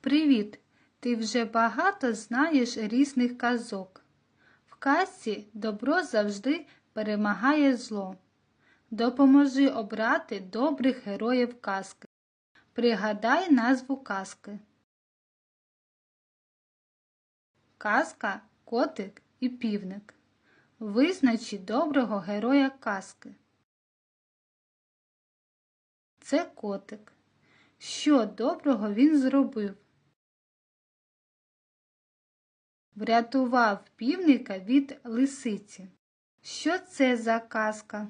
Привіт! Ти вже багато знаєш різних казок. В казці добро завжди перемагає зло. Допоможи обрати добрих героїв казки. Пригадай назву казки. Казка Котик і півник. Визначи доброго героя казки. Це котик. Що доброго він зробив? Врятував півника від лисиці. Що це за казка?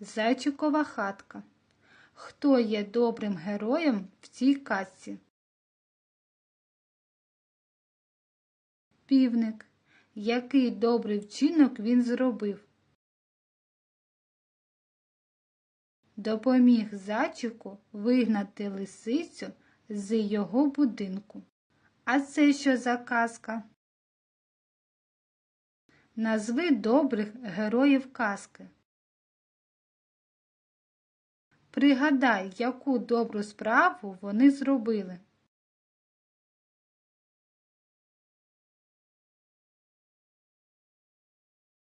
Зайчикова хатка. Хто є добрим героєм в цій казці? Півник. Який добрий вчинок він зробив? Допоміг зайчику вигнати лисицю з його будинку. А це що за казка? Назви добрих героїв казки. Пригадай, яку добру справу вони зробили.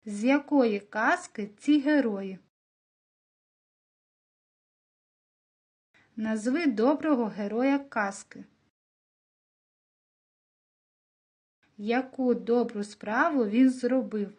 З якої казки ці герої? Назви доброго героя казки. Яку добру справу він зробив?